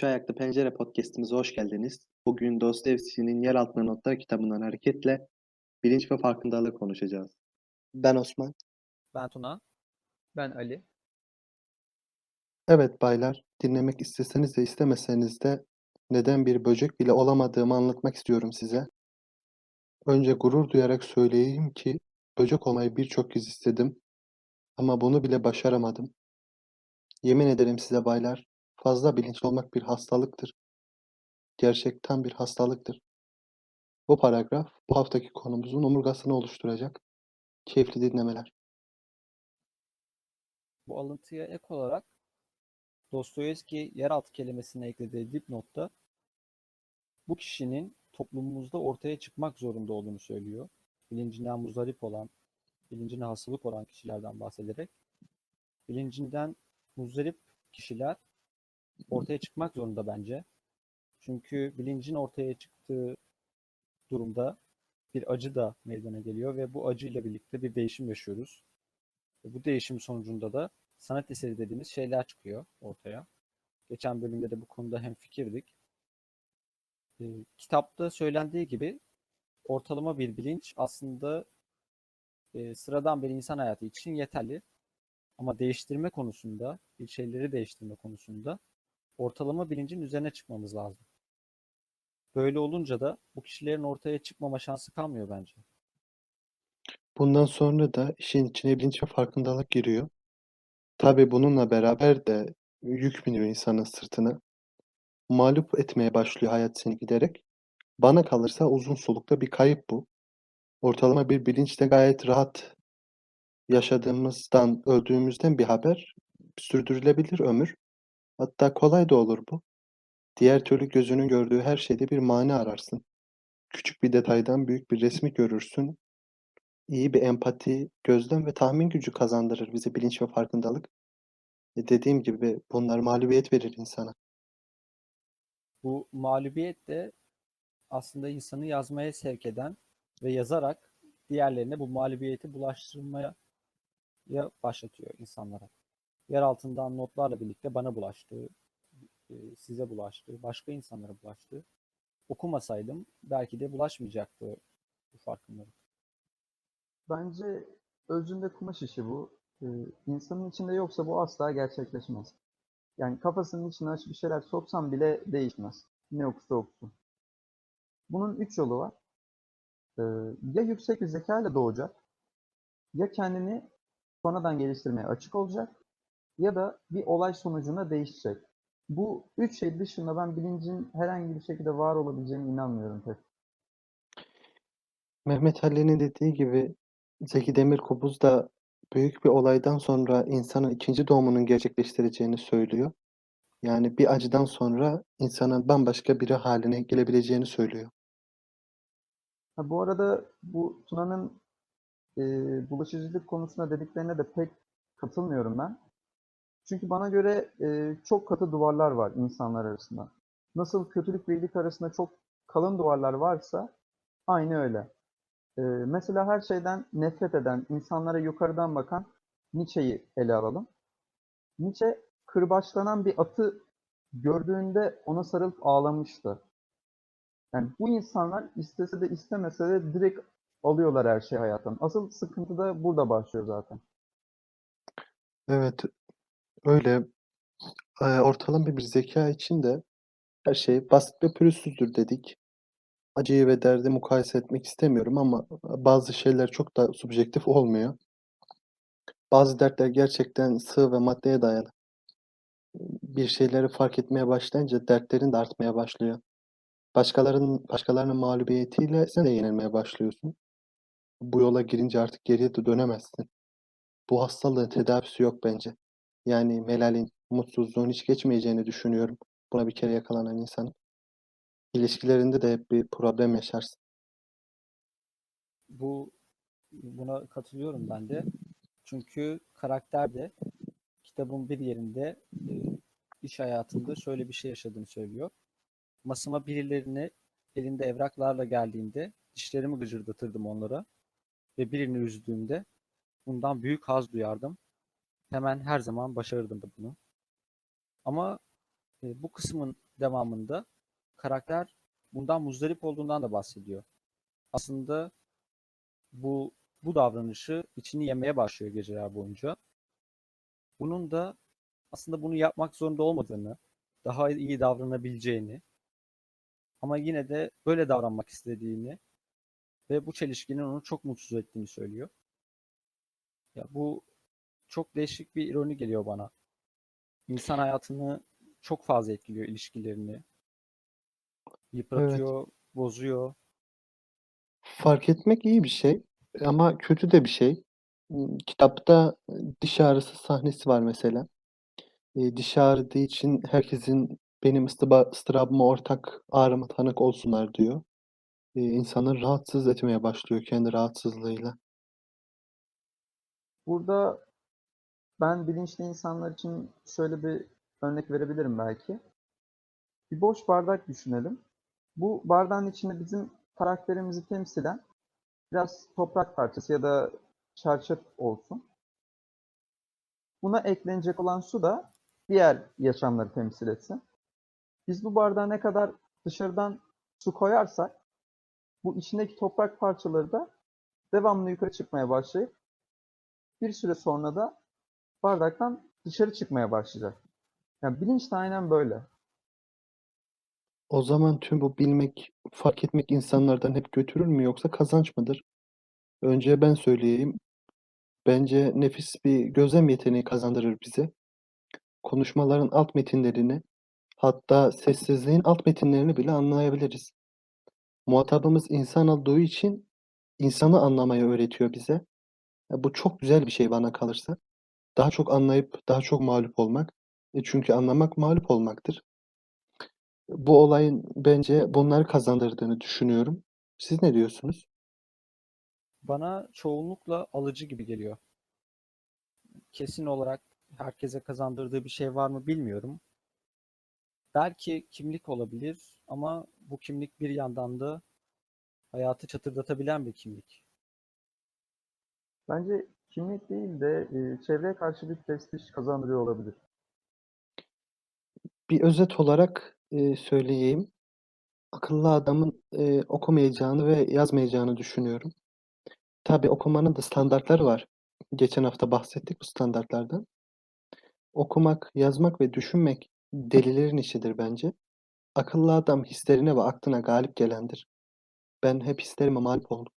Üç Ayaklı Pencere Podcast'imize hoş geldiniz. Bugün Dostoyevski'nin Yer Altında Notlar kitabından hareketle bilinç ve farkındalığı konuşacağız. Ben Osman. Ben Tuna. Ben Ali. Evet baylar, dinlemek isteseniz de istemeseniz de neden bir böcek bile olamadığımı anlatmak istiyorum size. Önce gurur duyarak söyleyeyim ki böcek olmayı birçok kez istedim ama bunu bile başaramadım. Yemin ederim size baylar, fazla bilinçli olmak bir hastalıktır. Gerçekten bir hastalıktır. Bu paragraf bu haftaki konumuzun omurgasını oluşturacak. Keyifli dinlemeler. Bu alıntıya ek olarak Dostoyevski yeraltı kelimesine eklediği dipnotta bu kişinin toplumumuzda ortaya çıkmak zorunda olduğunu söylüyor. Bilincinden muzdarip olan, bilincine hastalık olan kişilerden bahsederek bilincinden muzdarip kişiler ortaya çıkmak zorunda bence. Çünkü bilincin ortaya çıktığı durumda bir acı da meydana geliyor ve bu acıyla birlikte bir değişim yaşıyoruz. Ve bu değişim sonucunda da sanat eseri dediğimiz şeyler çıkıyor ortaya. Geçen bölümde de bu konuda hem fikirdik. E, kitapta söylendiği gibi ortalama bir bilinç aslında e, sıradan bir insan hayatı için yeterli. Ama değiştirme konusunda, bir şeyleri değiştirme konusunda ortalama bilincin üzerine çıkmamız lazım. Böyle olunca da bu kişilerin ortaya çıkmama şansı kalmıyor bence. Bundan sonra da işin içine bilinç ve farkındalık giriyor. Tabii bununla beraber de yük biniyor insanın sırtına. Mağlup etmeye başlıyor hayat seni giderek. Bana kalırsa uzun solukta bir kayıp bu. Ortalama bir bilinçte gayet rahat yaşadığımızdan, öldüğümüzden bir haber sürdürülebilir ömür. Hatta kolay da olur bu. Diğer türlü gözünün gördüğü her şeyde bir mani ararsın. Küçük bir detaydan büyük bir resmi görürsün. İyi bir empati, gözlem ve tahmin gücü kazandırır bize bilinç ve farkındalık. E dediğim gibi bunlar mağlubiyet verir insana. Bu mağlubiyet de aslında insanı yazmaya sevk eden ve yazarak diğerlerine bu mağlubiyeti bulaştırmaya ya başlatıyor insanlara. Yer altından notlarla birlikte bana bulaştı, size bulaştı, başka insanlara bulaştı. Okumasaydım belki de bulaşmayacaktı bu farkındalık. Bence özünde kumaş işi bu. Ee, insanın içinde yoksa bu asla gerçekleşmez. Yani kafasının içine bir şeyler soksam bile değişmez. Ne okursa okusun. Bunun üç yolu var. Ee, ya yüksek bir zeka ile doğacak, ya kendini sonradan geliştirmeye açık olacak, ya da bir olay sonucunda değişecek. Bu üç şey dışında ben bilincin herhangi bir şekilde var olabileceğine inanmıyorum pek. Mehmet Ali'nin dediği gibi Zeki Demirkubuz da büyük bir olaydan sonra insanın ikinci doğumunun gerçekleştireceğini söylüyor. Yani bir acıdan sonra insanın bambaşka biri haline gelebileceğini söylüyor. Ha, bu arada bu Tuna'nın e, bulaşıcılık konusunda dediklerine de pek katılmıyorum ben. Çünkü bana göre e, çok katı duvarlar var insanlar arasında. Nasıl kötülük ve iyilik arasında çok kalın duvarlar varsa aynı öyle. E, mesela her şeyden nefret eden, insanlara yukarıdan bakan Nietzsche'yi ele alalım. Nietzsche kırbaçlanan bir atı gördüğünde ona sarılıp ağlamıştı. Yani bu insanlar istese de istemese de direkt alıyorlar her şeyi hayattan. Asıl sıkıntı da burada başlıyor zaten. Evet, öyle. Ee, ortalama bir zeka için de her şey basit ve pürüzsüzdür dedik. Acıyı ve derdi mukayese etmek istemiyorum ama bazı şeyler çok da subjektif olmuyor. Bazı dertler gerçekten sığ ve maddeye dayalı. Bir şeyleri fark etmeye başlayınca dertlerin de artmaya başlıyor. Başkalarının başkalarının mağlubiyetiyle sen de yenilmeye başlıyorsun. Bu yola girince artık geriye de dönemezsin. Bu hastalığın tedavisi yok bence. Yani melalin, mutsuzluğun hiç geçmeyeceğini düşünüyorum. Buna bir kere yakalanan insanın. İlişkilerinde de hep bir problem yaşarsın. Bu buna katılıyorum ben de. Çünkü karakter de kitabın bir yerinde e, iş hayatında şöyle bir şey yaşadığını söylüyor. Masama birilerini elinde evraklarla geldiğinde dişlerimi gıcırdatırdım onlara ve birini üzdüğümde bundan büyük haz duyardım. Hemen her zaman başarırdım da bunu. Ama e, bu kısmın devamında karakter bundan muzdarip olduğundan da bahsediyor. Aslında bu bu davranışı içini yemeye başlıyor geceler boyunca. Bunun da aslında bunu yapmak zorunda olmadığını, daha iyi davranabileceğini ama yine de böyle davranmak istediğini ve bu çelişkinin onu çok mutsuz ettiğini söylüyor. Ya bu çok değişik bir ironi geliyor bana. İnsan hayatını çok fazla etkiliyor ilişkilerini. Yıpratıyor, bozuyor. Fark etmek iyi bir şey ama kötü de bir şey. Imm, kitapta, ııı, diş ağrısı sahnesi var mesela. Eee, dişi ağrıdığı için herkesin benim ıstıba ıstırabıma ortak ağrıma tanık olsunlar diyor. Eee, insanları rahatsız etmeye başlıyor kendi rahatsızlığıyla. Burada ben bilinçli insanlar için şöyle bir örnek verebilirim belki. Bir boş bardak düşünelim. Bu bardağın içinde bizim karakterimizi temsilen biraz toprak parçası ya da çerçöp olsun. Buna eklenecek olan su da diğer yaşamları temsil etsin. Biz bu bardağa ne kadar dışarıdan su koyarsak bu içindeki toprak parçaları da devamlı yukarı çıkmaya başlayıp bir süre sonra da bardaktan dışarı çıkmaya başlayacak. Yani bilinç de aynen böyle. O zaman tüm bu bilmek, fark etmek insanlardan hep götürür mü yoksa kazanç mıdır? Önce ben söyleyeyim. Bence nefis bir gözlem yeteneği kazandırır bize. Konuşmaların alt metinlerini, hatta sessizliğin alt metinlerini bile anlayabiliriz. Muhatabımız insan olduğu için insanı anlamayı öğretiyor bize. Bu çok güzel bir şey bana kalırsa. Daha çok anlayıp daha çok mağlup olmak. E çünkü anlamak mağlup olmaktır. Bu olayın bence bunları kazandırdığını düşünüyorum. Siz ne diyorsunuz? Bana çoğunlukla alıcı gibi geliyor. Kesin olarak herkese kazandırdığı bir şey var mı bilmiyorum. Belki kimlik olabilir ama bu kimlik bir yandan da hayatı çatırdatabilen bir kimlik. Bence kimlik değil de e, çevreye karşı bir prestij kazandırıyor olabilir. Bir özet olarak e, söyleyeyim. Akıllı adamın e, okumayacağını ve yazmayacağını düşünüyorum. Tabii okumanın da standartları var. Geçen hafta bahsettik bu standartlardan. Okumak, yazmak ve düşünmek delilerin işidir bence. Akıllı adam hislerine ve aklına galip gelendir. Ben hep hislerime mağlup oldum.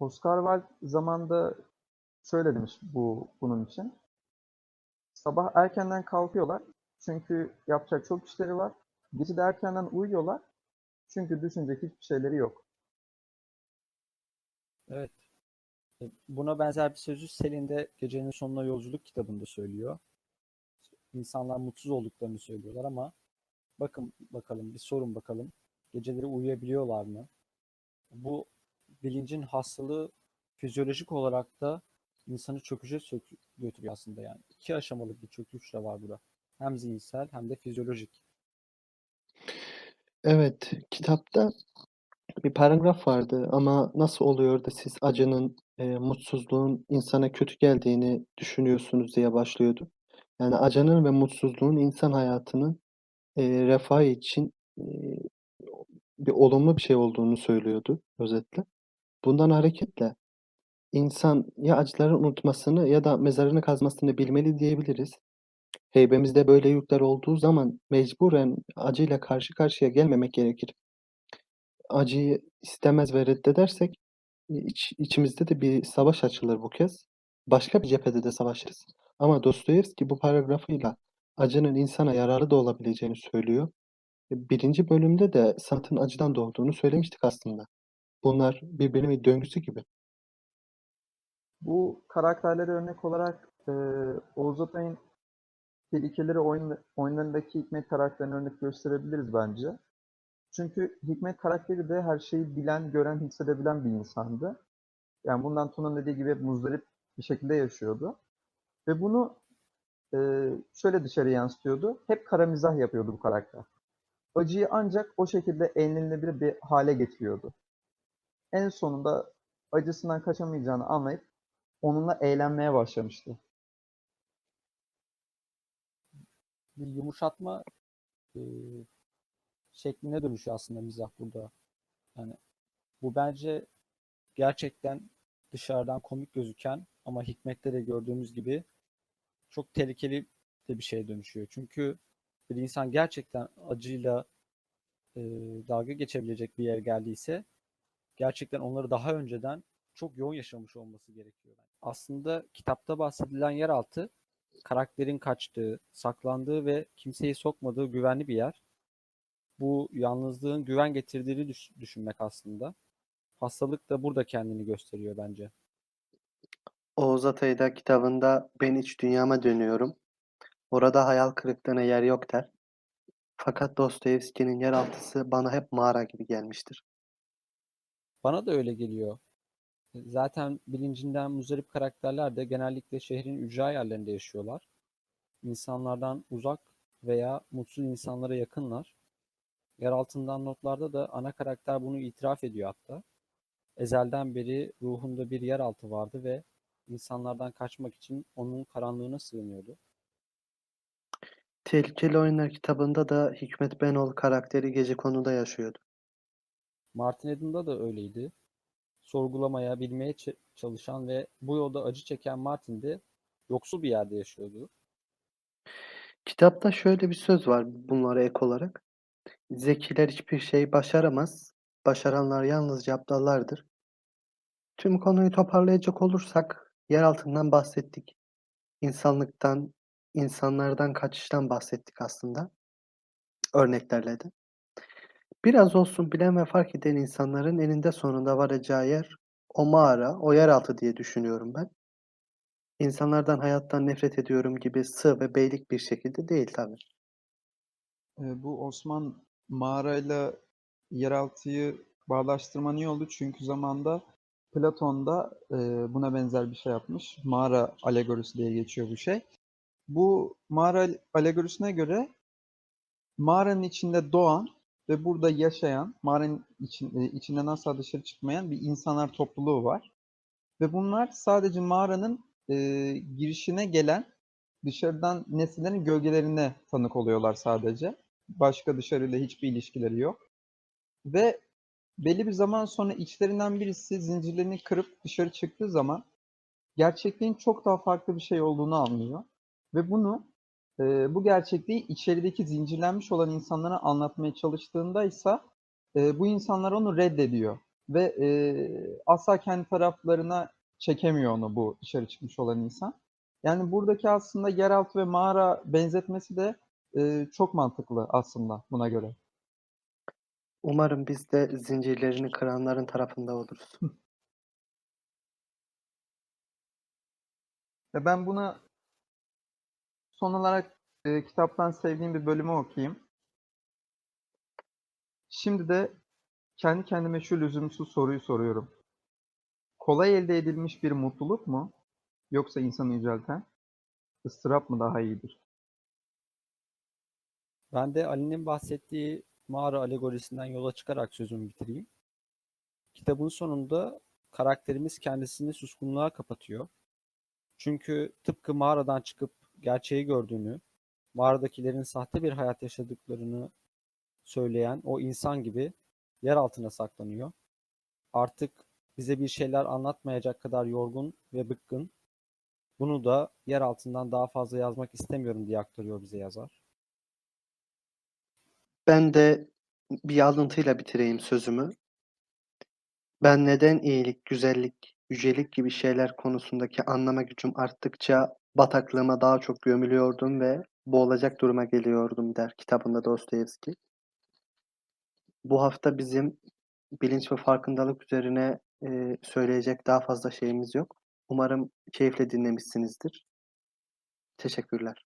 Oscar Wilde zamanında şöyle demiş bu bunun için. Sabah erkenden kalkıyorlar çünkü yapacak çok işleri var. Gece de erkenden uyuyorlar çünkü düşünecek hiçbir şeyleri yok. Evet. E, Buna benzer bir sözü Selin de Gecenin Sonuna Yolculuk kitabında söylüyor. İnsanlar mutsuz olduklarını söylüyorlar ama bakın bakalım bir sorun bakalım. Geceleri uyuyabiliyorlar mı? Bu bilincin hastalığı fizyolojik olarak da insanı çöküşe götürüyor aslında yani. İki aşamalı bir çöküş de var burada. Hem zihinsel hem de fizyolojik. Evet, kitapta bir paragraf vardı ama nasıl oluyor da siz acının, e, mutsuzluğun insana kötü geldiğini düşünüyorsunuz diye başlıyordu. Yani acının ve mutsuzluğun insan hayatının e, refahı için e, bir olumlu bir şey olduğunu söylüyordu özetle. Bundan hareketle insan ya acıları unutmasını ya da mezarını kazmasını bilmeli diyebiliriz. Heybemizde böyle yükler olduğu zaman mecburen acıyla karşı karşıya gelmemek gerekir. Acıyı istemez ve reddedersek iç, içimizde de bir savaş açılır bu kez. Başka bir cephede de savaşırız. Ama Dostoyevski bu paragrafıyla acının insana yararı da olabileceğini söylüyor. Birinci bölümde de sanatın acıdan doğduğunu söylemiştik aslında. Bunlar birbirinin bir döngüsü gibi. Bu karakterlere örnek olarak e, Oğuz Atay'ın Tehlikeli oyun, oyunlarındaki Hikmet karakterini örnek gösterebiliriz bence. Çünkü Hikmet karakteri de her şeyi bilen, gören, hissedebilen bir insandı. Yani bundan Tuna'nın dediği gibi hep muzdarip bir şekilde yaşıyordu. Ve bunu e, şöyle dışarı yansıtıyordu. Hep kara mizah yapıyordu bu karakter. Acıyı ancak o şekilde eğlenilebilir bir hale getiriyordu. En sonunda acısından kaçamayacağını anlayıp onunla eğlenmeye başlamıştı. Bir yumuşatma e, şekline dönüşüyor aslında mizah burada. Yani bu bence gerçekten dışarıdan komik gözüken ama hikmette de gördüğümüz gibi çok tehlikeli de bir şeye dönüşüyor. Çünkü bir insan gerçekten acıyla e, dalga geçebilecek bir yere geldiyse gerçekten onları daha önceden çok yoğun yaşamış olması gerekiyor. Aslında kitapta bahsedilen yeraltı karakterin kaçtığı, saklandığı ve kimseyi sokmadığı güvenli bir yer. Bu yalnızlığın güven getirdiğini düş- düşünmek aslında. Hastalık da burada kendini gösteriyor bence. Oğuz Atay da kitabında ben iç dünyama dönüyorum. Orada hayal kırıklığına yer yok der. Fakat Dostoyevski'nin yeraltısı bana hep mağara gibi gelmiştir. Bana da öyle geliyor. Zaten bilincinden muzdarip karakterler de genellikle şehrin ücra yerlerinde yaşıyorlar. İnsanlardan uzak veya mutsuz insanlara yakınlar. Yer altından notlarda da ana karakter bunu itiraf ediyor hatta. Ezelden beri ruhunda bir yeraltı vardı ve insanlardan kaçmak için onun karanlığına sığınıyordu. Tehlikeli Oyunlar kitabında da Hikmet Benoğlu karakteri gecekonduda yaşıyordu. Martin Eden'da da öyleydi. Sorgulamaya, bilmeye çalışan ve bu yolda acı çeken Martin de yoksul bir yerde yaşıyordu. Kitapta şöyle bir söz var bunlara ek olarak. Zekiler hiçbir şey başaramaz. Başaranlar yalnızca aptallardır. Tüm konuyu toparlayacak olursak yer altından bahsettik. İnsanlıktan, insanlardan kaçıştan bahsettik aslında. Örneklerle de. Biraz olsun bilen ve fark eden insanların eninde sonunda varacağı yer o mağara, o yeraltı diye düşünüyorum ben. İnsanlardan, hayattan nefret ediyorum gibi sığ ve beylik bir şekilde değil tabii. Ee, bu Osman mağarayla yeraltıyı bağdaştırman iyi oldu çünkü zamanda Platon'da e, buna benzer bir şey yapmış. Mağara alegorisi diye geçiyor bu şey. Bu mağara alegorisine göre mağaranın içinde doğan ve burada yaşayan, mağaranın için, e, içinden asla dışarı çıkmayan bir insanlar topluluğu var. Ve bunlar sadece mağaranın e, girişine gelen dışarıdan nesnelerin gölgelerine tanık oluyorlar sadece. Başka dışarıyla hiçbir ilişkileri yok. Ve belli bir zaman sonra içlerinden birisi zincirlerini kırıp dışarı çıktığı zaman gerçekliğin çok daha farklı bir şey olduğunu anlıyor. Ve bunu e, bu gerçekliği içerideki zincirlenmiş olan insanlara anlatmaya çalıştığında ise e, bu insanlar onu reddediyor. Ve e, asla kendi taraflarına çekemiyor onu bu dışarı çıkmış olan insan. Yani buradaki aslında yeraltı ve mağara benzetmesi de e, çok mantıklı aslında buna göre. Umarım biz de zincirlerini kıranların tarafında oluruz. Ben buna son olarak e, kitaptan sevdiğim bir bölümü okuyayım. Şimdi de kendi kendime şu lüzumsuz soruyu soruyorum. Kolay elde edilmiş bir mutluluk mu? Yoksa insanı yücelten? ıstırap mı daha iyidir? Ben de Ali'nin bahsettiği mağara alegorisinden yola çıkarak sözümü bitireyim. Kitabın sonunda karakterimiz kendisini suskunluğa kapatıyor. Çünkü tıpkı mağaradan çıkıp gerçeği gördüğünü, mağaradakilerin sahte bir hayat yaşadıklarını söyleyen o insan gibi yer altına saklanıyor. Artık bize bir şeyler anlatmayacak kadar yorgun ve bıkkın. Bunu da yer altından daha fazla yazmak istemiyorum diye aktarıyor bize yazar. Ben de bir alıntıyla bitireyim sözümü. Ben neden iyilik, güzellik, yücelik gibi şeyler konusundaki anlama gücüm arttıkça bataklığıma daha çok gömülüyordum ve boğulacak duruma geliyordum der kitabında Dostoyevski. Bu hafta bizim bilinç ve farkındalık üzerine e, söyleyecek daha fazla şeyimiz yok. Umarım keyifle dinlemişsinizdir. Teşekkürler.